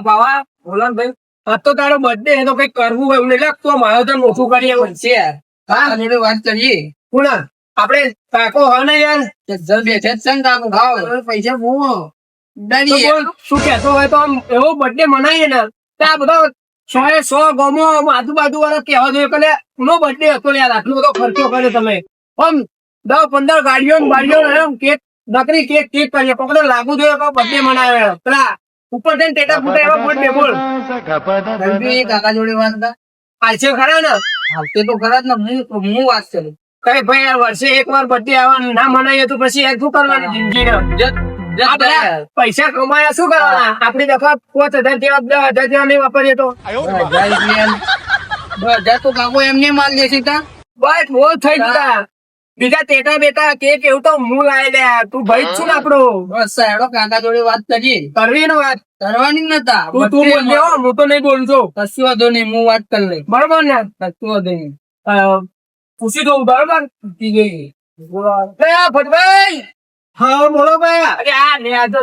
આ ભાવા બોલો ભાઈ આ તો તારો બર્થડે તો કઈ કરવું હોય એવું એટલે તો મારો તો મોટું કરીએ છે. હા જોડે વાત કરીએ. કુણા આપણે કાકો હો ને યાર. જલ બેઠે જ છે ને કાકો ખાવ પૈસા બહુ. તો શું કહેતો હોય તો આમ એવો બર્થડે મનાવીએ ને. તો આ બધો સો એ સો ગમો આજુબાજુ વાળા કહેવા જોઈએ કે નો બર્થડે હતો યાર. આટલો બધો ખર્ચો કર્યો તમે. આમ દસ પંદર ગાડીઓ એમ કેક નકરી કેક કેક કરીએ. કોકને લાગુ જોઈએ કે બર્થડે મનાવે પેલા ઉપર થઈને ટેટા ફૂટા એવા બર્થડે બોલ. એ કાકા જોડે વાત હાલશે ખરા ને? આવતે તો ખરા જ ને હું હું વાત કરું. કઈ ભાઈ આ વર્ષે એક વાર બર્થડે આવવાનું. ના મનાય તો પછી યાર શું કરવાની જિંદગી પૈસા કમાયા શું કરવાના? આપણી દફા પાંચ હજાર જેવા દસ હજાર જેવા નહીં વાપરીએ તો. દસ હજાર તો કાકો એમને માલ લેશે તા. બસ બહુ થઈ જતા. બીજા તેટા બેટા કેક એવું તો હું લાવી લે તું ભાઈ છું ને આપડો બસ સાહેબ કાકા જોડે વાત કરી કરવી ને વાત. કરવાની નતા. તું તું બોલ હું તો નહીં બોલું છું. કશું વાંધો નહીં હું વાત કરી લઈ બરોબર ને? કશું વાંધો નહીં. પૂછી દઉં બરોબર? ઠીક ગઈ ભટભાઈ હા બોલો ભાઈ. અરે આ લે આ તો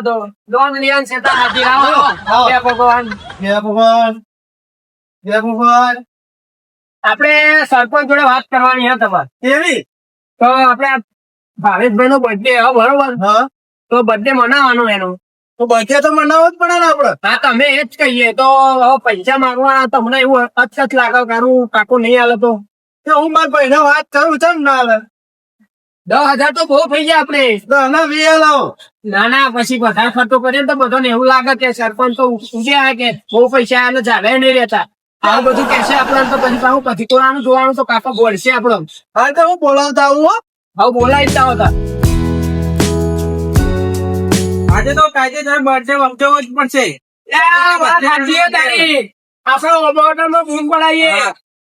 દોન લિયન છે તા હાજી આવો. જય ભગવાન. જય ભગવાન. જય ભગવાન. આપણે સરપંચ જોડે વાત કરવાની છે તમારે. કેવી? તો આપડે ભાવેશભાઈ નો બર્થડે બરોબર? હા. તો બર્થડે મનાવવાનો એનો. તો બર્થડે તો મનાવો જ પડે ને આપડે. હા તમે એ જ કહીએ. તો પૈસા માંગવા તમને એવું અછત લાગે કારું કાકો નહીં હાલે તો? હું મારા ભાઈને વાત કરું છે ના હાલે. દસ હજાર તો બહુ થઈ જાય આપડે. તો ના વીએ લાવો ના ના પછી વધારે ખર્ચો કરીએ ને તો બધાને એવું લાગે કે સરપંચ તો ઉગ્યા કે બહુ પૈસા આને ચાલે નહીં રહેતા. આવું બધું કેસે આપણને તો પછી પાછું પછી કોરાનું જોવાનું તો કાકા બોલશે આપણો હા તો હું બોલાવતા આવું હો. હવે બોલાવી જ હતા આજે તો કાયદેસર બર્થડે વમજો જ પડશે. આપણે નો બૂમ પડાવીએ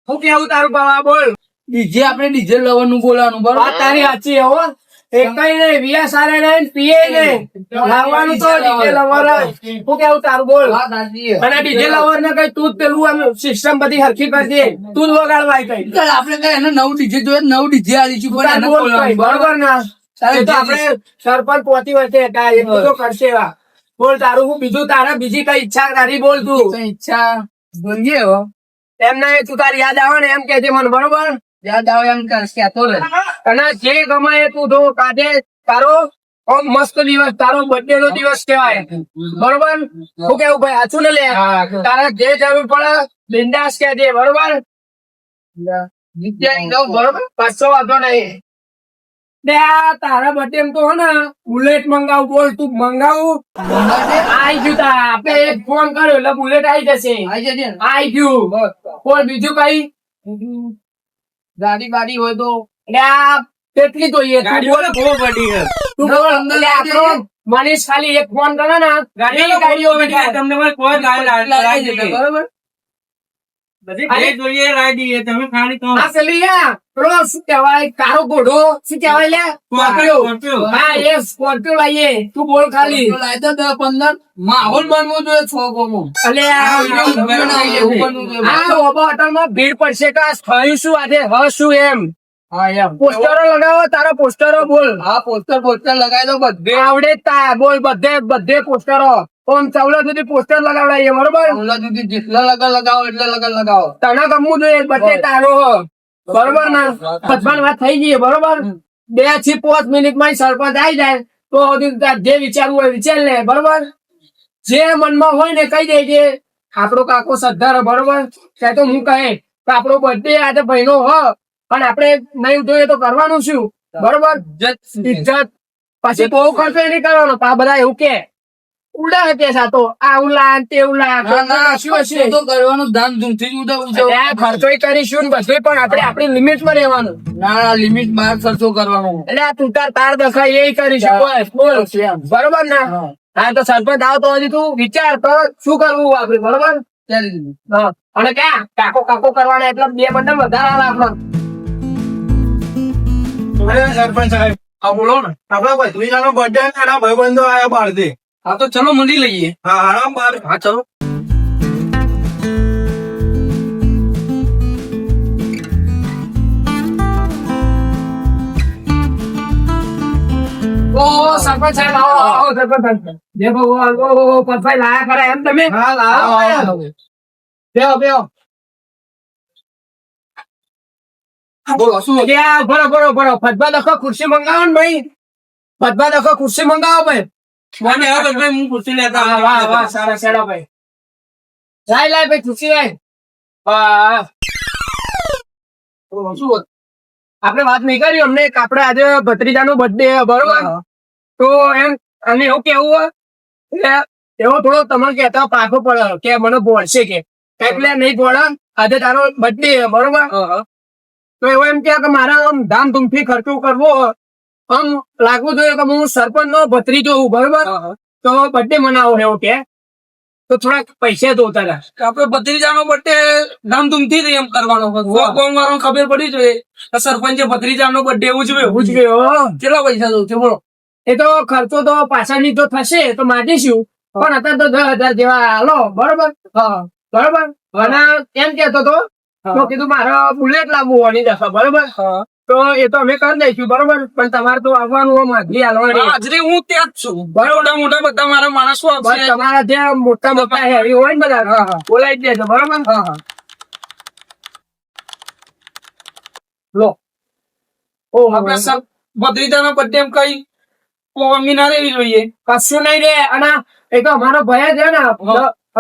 હું. કેવું તારું બાબા બોલ. ડીજે આપણે ડીજે લવાનું બોલવાનું બરોબર? તારી સાચી હો. એકઈ નહીં વિયા સારે નહીં પીએ નહીં. લાવવાનું તો ડીજે લવર હું કેવું તારું બોલ. અને ડીજે લવર ને કઈ તું પેલું આમ સિસ્ટમ બધી હરખી કરજે તું જ વગાડવાય કઈ. આપણે કઈ એને નવું ડીજે જોઈએ નવું ડીજે બોલાવવાનું. બરોબર ના? તો આપણે સરપંચ પોતી વચ્ચે તો કરશે બોલ તારું હું બીજું તારે બીજી કઈ ઈચ્છા તારી બોલ તું. ઈચ્છા જોઈએ હો. એમ નહીં તું તારી યાદ આવે ને એમ કે મને બરોબર? યાદ આવે એમ કર કહેતો અને જે ગમાય તું તો કાઢે તારો મસ્ત દિવસ તારો બર્થડે નો દિવસ કહેવાય. બરોબર? શું કેવું ભાઈ સાચું ને લે? તારા જે જરૂર પડે બિંદાસ કે દે બરોબર? બરોબર? કશો વાંધો નહીં. બે તારા બર્થડે તો હે ને બુલેટ મંગાવું બોલ તું મંગાવું? આઈ ગયું તા. આપે એક ફોન કર્યો એટલે બુલેટ આઈ જશે. આઈ જશે આઈ ગયું. બોલ બીજું કઈ ગાડી બાડી હોય તો? કેટલી જોઈએ મનીષ ખાલી એક ફોન કરે ને. ગાડી ગાડીઓ બેઠા તમને કોઈ લાવી દેજો, બરોબર આ પેલી પેલો શું કહેવાય કારો ઘોડો શું કહેવાય લે? સ્કોર્પિયો હા એ સ્કોર્પિયો લાવીએ તું બોલ ખાલી. તો લાવી દસ પંદર. માહોલ બનવો જોઈએ છ ગોમો અલે આ ઓબા હોટલમાં ભીડ પડશે કે થયું શું આજે હ શું એમ? હા પોસ્ટરો લગાવો તારા પોસ્ટરો બોલ. હા પોસ્ટર પોસ્ટર લગાવી દો બધે. આવડે તા બોલ બધે બધે પોસ્ટરો. ઓમ ચવલા સુધી પોસ્ટર લગાવડાવીએ બરોબર? ઓલા સુધી જેટલા લગા લગાવો એટલે લગા લગાવો. તને ગમવું જોઈએ બધે તારો બરોબર ને? પચપન વાત થઈ ગઈ બરોબર? બેથી પાંચ મિનિટમાં સરપંચ આવી જાય તો જે વિચારવું હોય વિચાર લે બરોબર? જે મનમાં હોય ને કહી દેજે. આપણો કાકો સદ્ધાર બરોબર? ત્યાં તો હું કહે તો આપણો બર્થડે આજે ભાઈનો હ પણ આપણે નહીં જોઈએ તો કરવાનું શું? બરોબર? ઇજ્જત પછી બહુ ખર્ચો નહીં કરવાનો આ બધા એવું કે. ઉડા કે સાતો આવું લા તેવું લા ના ના શું તો કરવાનું ધામ ધૂમથી ઉડાવું છે. ખર્ચો કરીશું ને બધું પણ આપણે આપણી લિમિટમાં રહેવાનું. ના ના લિમિટ બહાર ખર્ચો કરવાનો. એટલે આ તું તાર તાર દખાય એ કરીશું. બસ બોલ. બરોબર ના? હા. તો સરપંચ આવ તો હજી તું વિચાર તો શું કરવું આપણે બરોબર? અને ક્યાં? કાકો કાકો કરવાના એટલે બે બંડલ વધારે આપણને સરપંચ સાહેબ હા બોલો ને. આપડા ભત્રીજાનો બર્થડે એના ભાઈબંધો આયા બહારથી હા તો ચલો મંડી લઈએ. હા આરામ બાર. હા ચલો. ઓ સરપંચ સાહેબ આવો આવો સરપંચ સાહેબ. દેખો ઓ ઓ લાયા ખરા એમ તમે? હા લાવો. બેહો બેહો. બોલો શું બરો બરો બરો પતભા દખો ખુરશી મંગાવો ને ભાઈ. પતભા દખો ખુરશી મંગાવો ભાઈ. મને હવે ભાઈ હું પૂછી લેતા વાહ વાહ વાહ સારા સારા ભાઈ. લાય લાય ભાઈ ખુરશી લાય. વાહ. શું આપણે વાત નહીં કરી અમને આપણે આજે ભત્રીજાનો બર્થડે બરોબર? તો એમ અને એવું કેવું એટલે એવો થોડો તમે કહેતા પાકો પડે કે મને ભોળશે કે. એટલે નહીં ભોળે આજે તારો બર્થડે બરોબર? તો એવો એમ કે મારા આમ ધામધૂમથી ખર્ચો કરવો આમ લાગવું જોઈએ કે હું સરપંચ નો ભત્રીજો હું બરોબર તો બર્થડે મનાવો એવું કે તો થોડાક પૈસા જોતા હતા આપડે ભત્રીજાનો બર્થડે ધામધૂમથી એમ કરવાનો કોમ વાળો ખબર પડી જોઈએ. સરપંચે ભત્રીજાનો બર્થડે ઉજવ્યો પૂછ ગયો કેટલા પૈસા જોશે બોલો. એ તો ખર્ચો તો પાછળની તો થશે તો માગીશું. પણ અત્યારે તો દસ હજાર જેવા હાલો બરોબર? બરોબર? અને એમ કેતો તો તો કીધું મારે બુલેટ લાવવું હોવાની દસ બરોબર? તો એ તો અમે કરી દઈશું બરોબર? પણ તમારે તો આવવાનું હોય હાલવાની હાજરી હું ત્યાં જ છું. મોટા મોટા બધા મારા માણસો આવશે. તમારા જે મોટા મોટા હેવી હોય ને બધા બોલાવી દેજો બરોબર? લો. ઓ આપણે સર બધે એમ કઈ કોમી ના રહેવી જોઈએ. કશું નહીં રે અને એ તો અમારો ભય છે ને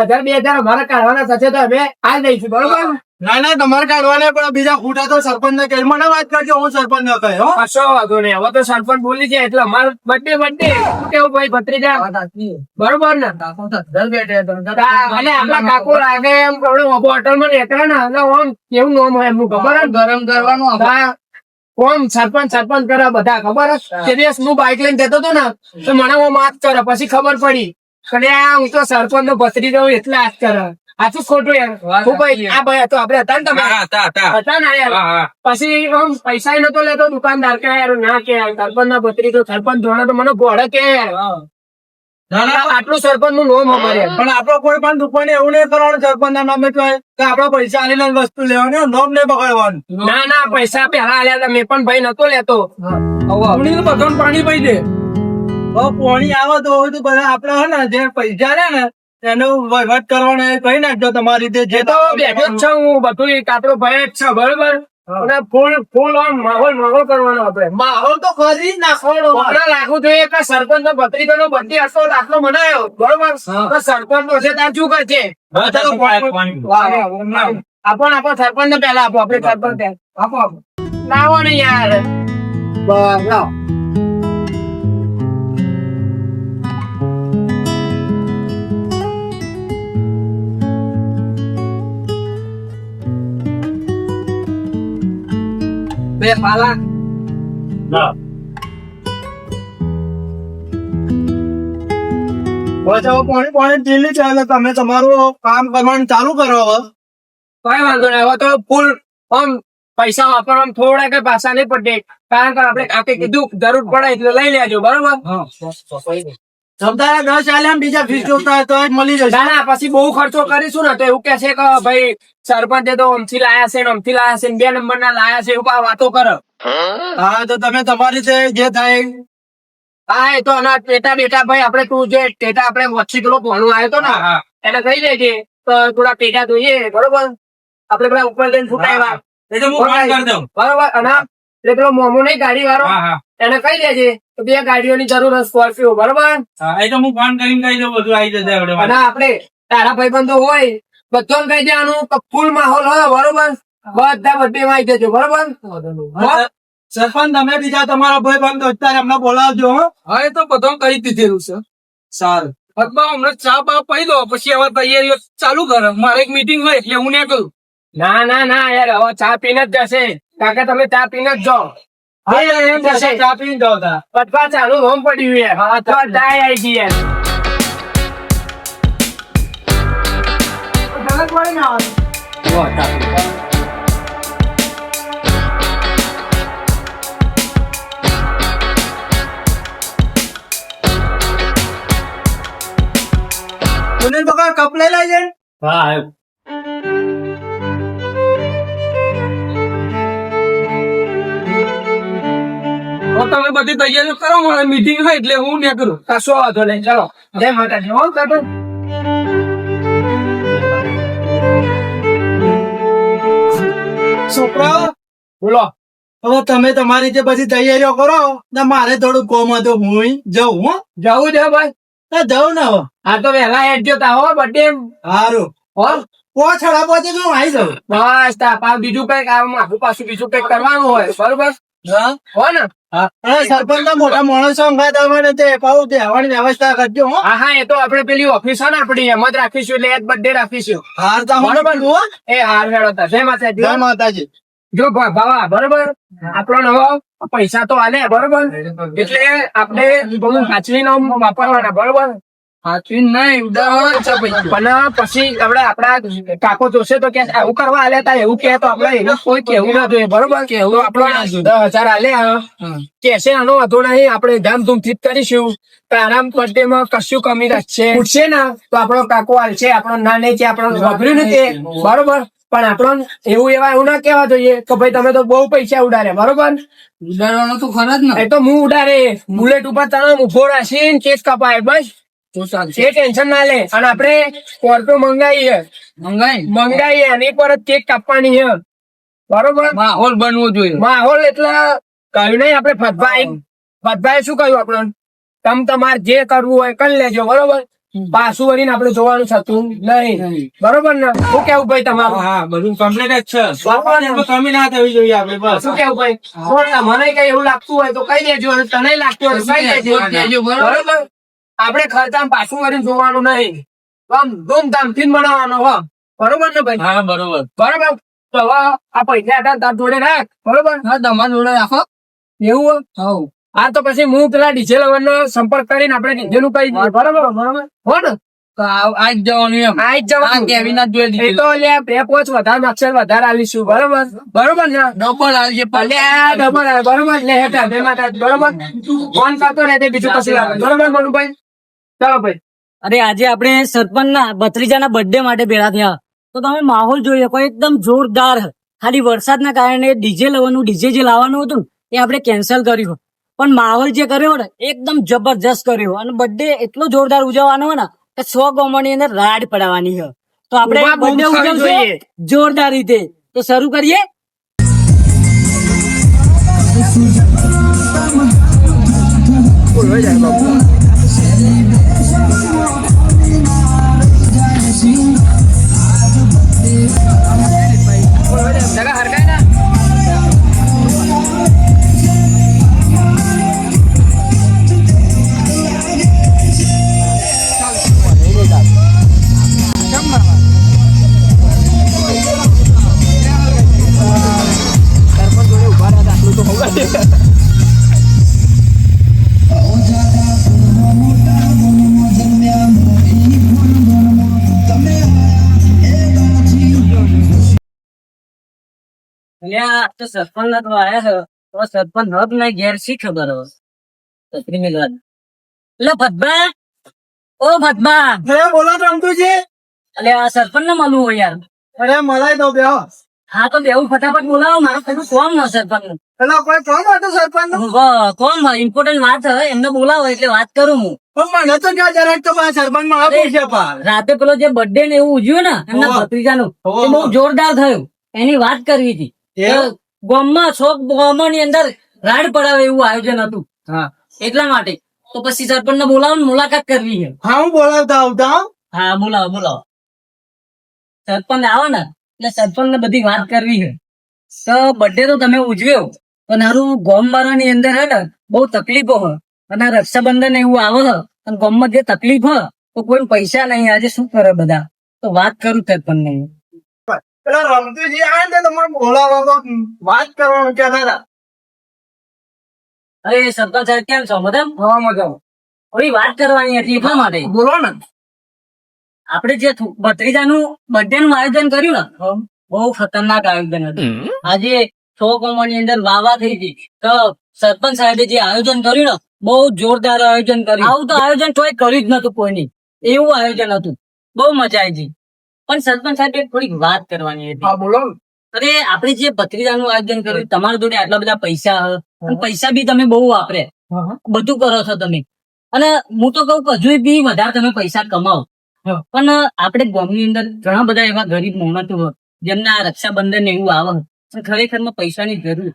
હજાર બે હજાર અમારા કાઢવાના થશે તો અમે આ દઈશું બરોબર? ના ના તમારે કાઢવાના પણ બીજા ખોટા તો સરપંચ ને કહી મને વાત કરજો હું સરપંચ ને કહ્યો કશો વાંધો નહીં. હવે તો સરપંચ બોલી છે એટલે અમારે બર્થડે બર્થડે કેવું ભાઈ ભત્રીજા? બરોબર ને? અને કાકુ લાગે એમ હોટલમાં રહેતા ને એટલે ઓમ કેવું નામ હોય એમનું ખબર? ગરમ કરવાનું કોમ સરપંચ સરપંચ કરે બધા ખબર? તે દિવસ હું બાઇક લઈને જતો હતો ને તો મને હું માફ કરે. પછી ખબર પડી. કે આ હું તો સરપંચ નો ભત્રી દઉં એટલે હાથ કરે. આછું ખોટું યાર? ભાઈ સાચી. આ ભાઈ હતો આપડે હતા ને તમે? હતા હતા. યાર? પછી આમ પૈસા નતો લેતો દુકાનદાર કે યાર ના કે સરપંચ ના ભત્રી તો સરપંચ જોડે તો મને ભોળે કે ના ના આટલું સરપંચનું નોમ અમારે. પણ આપડે કોઈ પણ દુકાને એવું નહીં કરવાનું સરપંચ ના નામે તો કે આપડે પૈસા આલીને જ વસ્તુ લેવાની નોમ નહીં બગાડવાનું. ના ના પૈસા પેલા આલ્યા હતા મેં પણ ભાઈ નતો લેતો. બધાને પાણી પી દે. પાણી પોણી આવે તો તો બધા આપડે હે ને જે પૈસા રે ને એનો વહીવટ કરવાનો એ કહી નાખજો તમારી રીતે જે તો બેઠો જ છું હું બધું એક ભય જ છે બરોબર? અને ફૂલ ફૂલ માહોલ માહોલ કરવાનો આપણે માહોલ તો કરી જ નાખવાનો મને લાગુ જોઈએ કે સરપંચ નો ભત્રીજો નો બર્થડે હશો દાખલો આટલો મનાયો બરોબર તો સરપંચ નો છે ત્યાં શું કરશે? આપણ આપો સરપંચ ને પેલા આપો આપણે સરપંચ આપો આપો. લાવો ને યાર. બે પાલા બસ હવે પોણી પોણી ઢીલી ચાલે તમે તમારું કામ કરવાનું ચાલુ કરો હવે. કઈ વાંધો નહીં હવે તો ફૂલ આમ પૈસા વાપરવામાં થોડા કઈ પાછા નહીં પડે. કારણ કે આપણે આપણે કીધું જરૂર પડે એટલે લઈ લેજો બરોબર? સમજાય દસ ચાલે બીજા ફીસ જોતા તો મળી જશે. ના ના પછી બહુ ખર્ચો કરીશું ને તો એવું કે છે કે ભાઈ સરપંચે તો અમથી લાયા છે ને અમથી લાયા છે ને બે નંબર ના લાયા છે એવું વાતો કરો. હા તો તમે તમારી રીતે જે થાય. હા એ તો બેટા ભાઈ આપણે તું જે ટેટા આપણે વચ્ચે કિલો ભણું આવ્યો તો ને એને કહી દેજે તો થોડા ટેટા જોઈએ બરોબર? આપણે પેલા ઉપર લઈને ફૂટાવ્યા એ તો હું કરી દઉં. બરોબર અને એટલે પેલો મોમો નહીં ગાડી વાળો એને કહી દેજે કે બે ગાડીઓની જરૂર સ્કોર્પિયો બરોબર? હા એ તો હું ફોન કરીને કહી દઉં બધું આવી જશે આપણે અને આપણે તારા ભાઈબંધો હોય બધાને કહી દેવાનું કે ફૂલ માહોલ હોય બરોબર? બધા બધી માં આવી જજો બરોબર? સરપંચ તમે બીજા તમારા ભાઈ બંધ અત્યારે એમને બોલાવજો હા. એ તો બધું કહી દીધેલું છે. સારું. પદ્મા હમણાં ચા બા પી દો પછી હવે તૈયારીઓ ચાલુ કર. મારે એક મીટિંગ હોય એટલે હું નીકળું ના ના ના યાર હવે ચા પીને જ જશે. કાકા તમે ચા પીને જ જાઓ. હા. પટપા ચાલુ હોમ પડ્યું હા તો ચાય આવી. ગઈ કપ લઈ લેજે. હવે તમે બધી તૈયારીઓ કરો મારે મીટિંગ હોય એટલે હું ને કરું કશો વાંધો નહીં ચાલો. જય માતાજી. હો કાકા. છોકરાઓ બોલો. હવે તમે તમારી જે બધી તૈયારીઓ કરો ને મારે થોડું કોમ હતું હું જઉં હો. જવું છે ભાઈ. ના હવે. આ તો વહેલા હેડ જોતા હો બર્થડે સારું હો. પોચ હડા પોચે તો હું આવી જાઉં. બસ તા બીજું કંઈક આખું પાછું બીજું કંઈક કરવાનું હોય. બરોબર? સરપંચ મોટા માણસો તમારે તે પાઉં દેવાની વ્યવસ્થા કરજો હો. હા એ તો આપણે પેલી ઓફિસ છે ને આપણી એમ જ રાખીશું એટલે બર્થડે રાખીશું. હાર બરોબર. હો. એ હાર હેડો જય માતાજી. જય માતાજી. જો ભાવા બરોબર? આપણો નવો પૈસા તો આલે બરોબર? એટલે આપણે બધું સાચવી નો વાપરવાના બરોબર? સાચવી નહીં ઉદાહરણ છે પણ પછી આપણે આપડા કાકો જોશે તો કે આવું કરવા આલે તા એવું કે તો આપણે એવું કોઈ કેવું ના જોઈએ બરોબર? કેવું આપણો દસ હજાર આલે કેસે આનો વાંધો નહીં આપણે ધામધૂમથી જ કરીશું. આરામ બર્થડે માં કશું કમી રાખશે. ઉઠશે ને તો આપણો કાકો હાલશે આપણો ના નહીં છે આપણો વાપર્યું ને તે. બરોબર? પણ આપણો એવું એવા એવું ના કેવા જોઈએ કે ભાઈ તમે તો બહુ પૈસા ઉડાડે બરોબર? ઉડાડવાનો તો ખરા જ ને. એ તો હું ઉડાડે. બુલેટ ઉપર તને ઊભો રાખીને કેસ કપાય બસ. એ ટેન્શન ના લે. અને આપણે કોર્ટો મંગાવીએ મંગાઈ? મંગાવીએ એની પર જ કેક કાપવાની છે. બરોબર? માહોલ બનવો જોઈએ. માહોલ એટલે કહ્યું નહીં આપણે ફતભાઈ. ફતભાઈ શું કહ્યું આપણને? તમ તમારે જે કરવું હોય કરી લેજો. બરોબર? પાછું વળીને આપણે જોવાનું થતું નહીં. બરોબર ને? શું કેવું ભાઈ તમારું? હા બધું કમ્પ્લીટ જ છે. કમી ના થવી જોઈએ આપણે બસ. શું કેવું ભાઈ? મને કઈ એવું લાગતું હોય તો કઈ દેજો. તને લાગતું હોય તો દેજો. દેજો, બરોબર? આપણે ખર્ચા પાછું કરીને જોવાનું નહીં. આમ ધૂમધામથી બનાવવાનો હો. બરોબર ને ભાઈ? હા બરોબર. બરોબર. તો હવે આ પૈસા હતા તાર જોડે રાખ. બરોબર? હા તમારા જોડે રાખો. એવું હા આ તો પછી હું પેલા ડીજે લવર નો સંપર્ક કરીને આપણે ડીજે નું કહી દઈએ. બરોબર? બરોબર. હો ને? તો આ- આ જ જવાનું એમ. આ જવાનું કેવી ના જોઈ દીધી તો લે બે પોચ વધારે અક્ષર વધારે આલીશું. બરોબર? બરોબર ને? ડબલ આવશે ભલે ડબલ બરોબર? લે હેઠા બે માતા બરોબર? ફોન કરતો રહે બીજું કશું લાગે. બરોબર મનુભાઈ? ચાલો ભાઈ. અરે આજે આપણે સરપંચના ભત્રીજાના બર્થડે માટે ભેળા થયા. તો તમે માહોલ જોઈ શકો એકદમ જોરદાર. ખાલી વરસાદના કારણે ડીજે લેવાનું ડીજે જે લાવવાનું હતું ને એ આપણે કેન્સલ કર્યું. પણ માહોલ જે કર્યો ને એકદમ જબરજસ્ત કર્યો. અને બર્થડે એટલો જોરદાર ઉજવવાનો હોય ને કે સો ગોમની અંદર રાડ પડાવવાની છે તો આપણે બર્થડે ઉજવશું જોઈએ. જોરદાર રીતે. તો શરૂ કરીએ. જગા અલ્યા તો સરપંચ ના તો આયા છે. તો સરપંચ હબ ના ઘેર શી ખબર હવે? છત્રી મિલવાન એટલે ભદબા ઓ ભદબા અરે બોલો રમતુજી અલે આ સરપંચ ને મળવું હોય યાર. અરે મલાઈ દો બે હા તો બેવું ફટાફટ બોલાવો. મારું પેલું કોમ ન સરપંચનું. એટલે કોઈ કોમ હતું સરપંચ કોમ ઇમ્પોર્ટન્ટ વાત છે એમને બોલાવો એટલે વાત કરું હું. મને તો ક્યાં જરાક તો સરપંચમાં આપું છે રાતે પેલો જે બર્થડે ને એવું ઉજવ્યું ને એમના ભત્રીજા હોવે, બહુ જોરદાર થયું. એની વાત કરવી હતી? ગામમાં છોક ગામમાં ની અંદર રાડ પડાવે એવું આયોજન હતું. હા. એટલા માટે. તો પછી સરપંચ ને બોલાવો મુલાકાત કરવી છે. હા હું બોલાવતા આવતા. હા બોલાવો બોલાવો. સરપંચ આવે ને. એટલે સરપંચ ને બધી વાત કરવી છે. તો બર્થડે તો તમે ઉજવ્યો. પણ હારું ગોમની અંદર હે ને બહુ તકલીફો હ અને રક્ષાબંધન એવું આવે હ અને ગોમમાં જે તકલીફ હ તો કોઈ પૈસા નહીં. આજે શું કરે બધા? તો વાત કરું સરપંચ ને પેલા રમતુજી આવે ને તમારે બોલાવવા તો વાત કરવાનું કહેતા હતા અરે સરપંચ સાહેબ કેમ છો? મધમ હા મધમ થોડી વાત કરવાની હતી એટલા માટે. બોલો ને. આપણે જે ભત્રીજાનું બર્થડે નું આયોજન કર્યું ને બહુ ખતરનાક આયોજન હતું. આજે સો કોમની અંદર વાવા થઈ હતી. તો સરપંચ સાહેબે જે આયોજન કર્યું ને બહુ જોરદાર આયોજન કર્યું. આવું તો આયોજન કોઈ કર્યું જ નતું કોઈની. એવું આયોજન હતું. બહુ મજા આવી હતી. પણ સરપંચ સાહેબે થોડીક વાત કરવાની હતી. હા બોલો. અરે આપણે જે ભત્રીજાનું આયોજન કર્યું તમારા જોડે આટલા બધા પૈસા પૈસા બી તમે બહુ વાપરે. બધું કરો છો તમે. અને હું તો કહું કે હજુ બી વધારે તમે પૈસા કમાવો. પણ આપણે ગામની અંદર ઘણા બધા એવા ગરીબ માણસો હોય જેમને આ રક્ષાબંધન એવું આવે. પણ ખરેખરમાં પૈસાની જરૂર.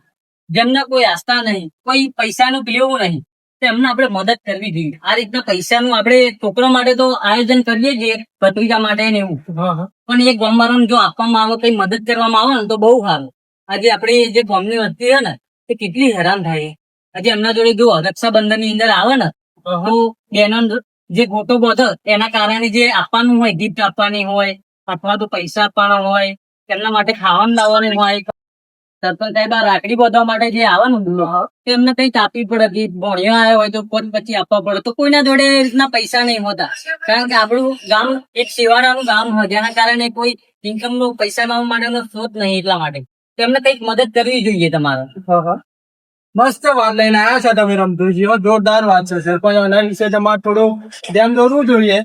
જેમને કોઈ આસ્થા નહીં કોઈ પૈસાનું પેલું નહીં. એમને આપણે મદદ કરવી જોઈએ. આ રીતના પૈસાનું આપણે છોકરા માટે તો આયોજન કરીએ છીએ ભત્રીજા માટે ને એવું. પણ એ ગામવાળાને જો આપવામાં આવે કઈ મદદ કરવામાં આવે ને તો બહુ સારું. આજે આપણે જે ગામની વસ્તી છે ને તે કેટલી હેરાન થાય. આજે એમના જોડે જો રક્ષાબંધનની અંદર આવે ને તો બેનો જે ગોટો બધો એના કારણે જે આપવાનું હોય ગિફ્ટ આપવાની હોય અથવા તો પૈસા આપવાના હોય એમના માટે ખાવાનું લાવવાનું હોય. સરપંચ સાહેબ આ રાખડી બાંધવા માટે જે આવવાનું તો એમને કઈ આપવી પડે ભણ્યો આવ્યો હોય તો પોત પછી આપવા પડે. તો કોઈના જોડે રીતના પૈસા નહીં હોતા. કારણ કે આપણું ગામ એક શિવાડાનું ગામ હોય જેના કારણે કોઈ ઇન્કમ નો પૈસા લાવવા માટેનો સ્ત્રોત નહીં એટલા માટે. તેમને એમને કંઈક મદદ કરવી જોઈએ તમારે. મસ્ત વાત લઈને આવ્યા છો તમે રમતુજી. જોરદાર વાત છે સરપંચ એના વિશે તમારે થોડું ધ્યાન દોરવું જોઈએ.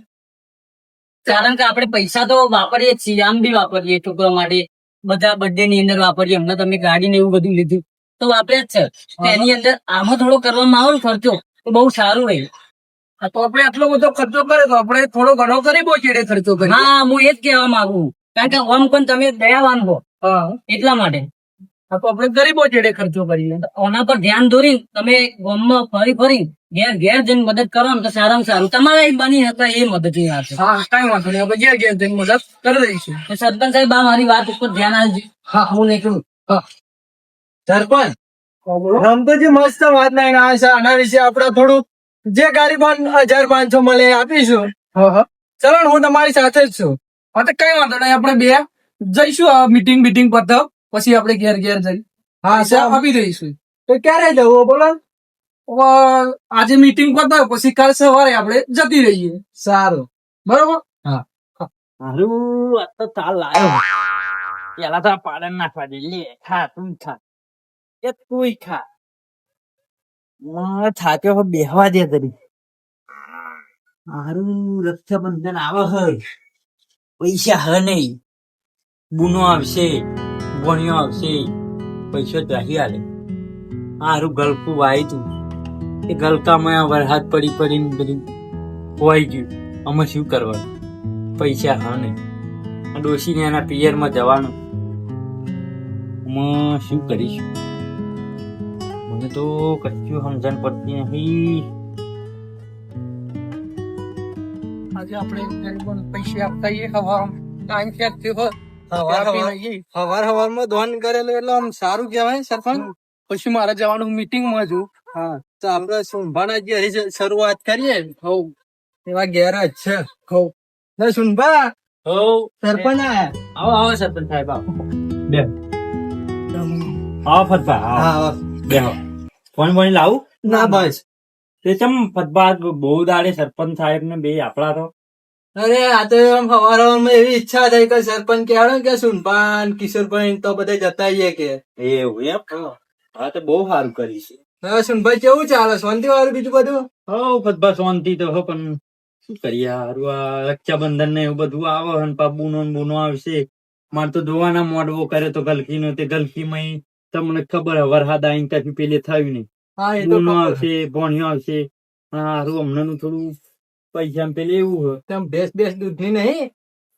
કારણ કે આપણે પૈસા તો વાપરીએ છીએ આમ બી વાપરીએ છોકરા માટે. બધા બર્થડે ની અંદર વાપરીએ હમણાં તમે ગાડી ને એવું બધું લીધું. તો વાપરે જ છે. તેની અંદર આમાં થોડો કરવામાં આવે ને ખર્ચો. તો બહુ સારું રહે. તો આપણે આટલો બધો ખર્ચો કરે તો આપણે થોડો ઘણો કરી પહોંચીએ ખર્ચો કરી હા હું એ જ કહેવા માંગુ કારણ કે ઓમ પણ તમે દયાવાન હો. એટલા માટે. તો આપણે ગરીબો ચેડે ખર્ચો કરીએ ઓના પર ધ્યાન દોરી તમે ગામમાં ફરી ફરી ઘેર ઘેર જઈને મદદ કરો ને તો સારામાં સારું. તમારા એ બની હતા એ મદદની વાત હા કઈ વાંધો નહીં. ઘેર ઘેર જઈને મદદ કરી દઈશું. સરપંચ સાહેબ આ મારી વાત ઉપર ધ્યાન આપજો. હા હું નીકળું. સરપંચ રમતુજી મસ્ત વાત લઈને આવ્યા છે. આના વિશે આપણે થોડું જે ગારીબાન હજાર પાંચસો મળે એ આપીશું. હા હા. ચલો હું તમારી સાથે જ છું. હા તો કઈ વાંધો નહીં. આપણે બે જઈશું આ મીટિંગ મીટિંગ પતાવ પછી આપણે ઘેર ઘેર જઈ હા આપી દઈશું. તો ક્યારે જવું બોલો? આજે મીટિંગ પતાવ પછી કાલ સવારે આપણે જતી રહીએ. સારું. બરોબર? મારું આ તો તાલ લાયો. પેલા તો પાડન નાખવા દે. લે ખા તું ખા. એ તું ખા. થાક્યો બેહવા દે તરી. મારું રક્ષાબંધન આવે હે. પૈસા હે નહીં. બુનો આવશે ભણ્યો આવશે. પૈસો દહી આલે. મારું ગલકું વાય તું. એ ગલકામાં વરસાદ પડી પડીને બધું ખોવાઈ ગયું. અમે શું કરવાનું? પૈસા હા નહીં ડોશીને એના પિયરમાં જવાનું. અમે શું કરીશું? મને તો કશું સમજણ પડતી નહીં. આજે આપણે ગરીબોને પૈસા આપતા હવા ટાઈમ ક્યાં થયો હવાર હવાર હવારમાં દોન કરેલું એટલે આમ સારું કહેવાય સરપંચ? પછી મારે જવાનું મીટિંગમાં છું હા. તો આપણે સુંભાના જે શરૂઆત કરીએ? હો એવા ઘેર જ છે. હો ને સુંભા હો સરપંચ આવો આવો સરપંચ સાહેબ આવો. બે. આવો ફતભા આવો. બે ફોન બોન લાવું? ના બસ. તે ચમ ફતભા બહુ દાડે સરપંચ સાહેબ ને બે આપડા તો? અરે આ તો હવાર એવી ઈચ્છા થઈ કે સરપંચ કે આવે કે સુનપાન કિશોરભાઈ તો બધા જતા કે. એવું એમ? હા. તો બહુ સારું કરી છે. હવે કેવું ચાલે? શાંતિ વાળું બીજું બધું? હો ફતભા શાંતિ તો હો પણ શું કરીએ? હારું આ રક્ષાબંધન ને એવું બધું આવે અને પા બુનો ને બુનો આવશે. મારે તો જોવાના મોડવો કરે તો ગલકી નો તે ગલકી માં તમને ખબર હે વરસાદ આઈને કશું પેલે થયું નહીં. હા એ તો આવશે ભણ્યો આવશે. હારું હમણાં નું થોડું પૈસા પેલે એવું હોય તેમ બેસ દૂધની નહીં?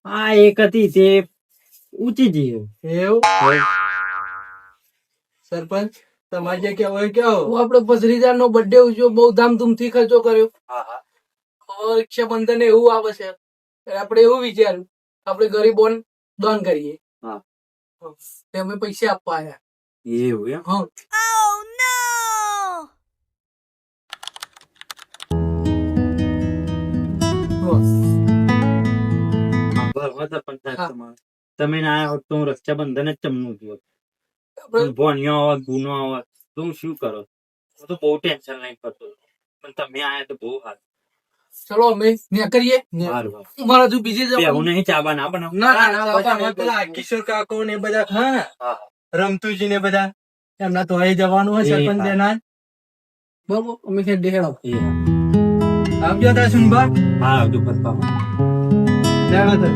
આ એક હતી તે ઊંચી જઈ એવું? સરપંચ? તમારે જે કેવો હોય કેવો હું આપણે ભદ્રીજા નો બર્થડે ઉજવ્યો બહુ ધામધૂમથી ખર્ચો કર્યો. રક્ષાબંધન એવું આવે છે આપડે એવું વિચાર્યું આપડે આપણે ગરીબોને દાન કરીએ. હા. તે અમે પૈસા આપવા આવ્યા એવું એમ? હા. સાહેબ હા. તમે ના આવતો હું રક્ષાબંધન જ ચમનું આપણે ભણ્યો ગુનો આવત તો હું શું કરો? હું તો બહુ ટેન્શન લઈને કરતો પણ તમે આયા તો બહુ હાલ. ચલો અમે ત્યાં કરીએ. મારા તું બીજે જાવ હું નહીં ચાબા ના બનાવ. ના ના ના, ના, ના, પેલા કિશોર કાકો ને બધા હા. રમતુજી ને બધા. એમના તો અહીં જવાનું હોય પણ સરપંચ. દેના બરોબર અમે છે ડેહેડો. આવજો તા સુનબા હા આવજો પપ્પા લેણો તો.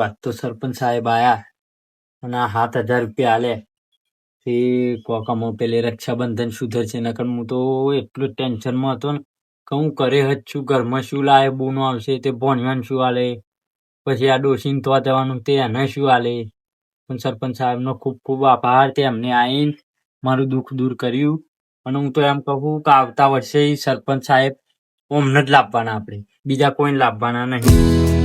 આજ તો સરપંચ સાહેબ આયા અને આ સાત હજાર રૂપિયા આલે. તે કોકામાં પેલે રક્ષાબંધન સુધરશે, નકર હું તો એટલું ટેન્શનમાં હતો ને. કે હું કરે જ છું, ઘરમાં શું લાવે બૂનો આવશે તે ભણવાનું શું આલે? પછી આ ડોસીને તો જવાનું, તે એને શું આલે? પણ સરપંચ સાહેબનો ખૂબ ખૂબ આભાર, તે એમને આવીને મારું દુઃખ દૂર કર્યું. અને હું તો એમ કહું કે આવતા વર્ષે સરપંચ સાહેબ ઓમને જ લાવવાના આપણે, બીજા કોઈને લાવવાના નહીં.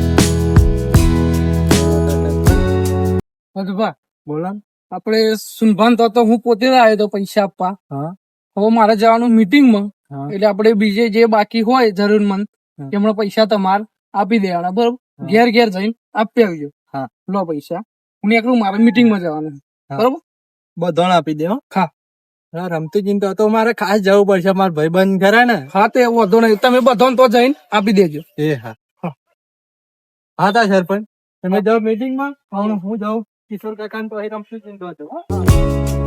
મધુભા બોલો આપણે સુનભાન તો તો હું પોતે આવ્યો તો પૈસા આપવા. હા. હવે મારે જવાનું મિટિંગમાં. એટલે આપણે બીજે જે બાકી હોય જરૂરમંદ. એમણે પૈસા તમારે આપી દેવાના બરોબર. ઘેર ઘેર જઈને આપી આવજો. હા. લો પૈસા. હું એકલું મારે મીટિંગમાં જવાનું. બરોબર? બધોણ આપી દે હો. હા. રમતી ચિંતા તો મારે ખાસ જવું પડશે. મારા ભાઈબંધ ખરા ને. હા તે વાંધો નહીં. તમે બધો તો જઈને આપી દેજો. એ હા. હા તા સરપંચ. તમે જાઓ મીટિંગમાં? હું જાઉં. કિશોર કાકા તો અહીં રમતુજીને તો જાઉં હો.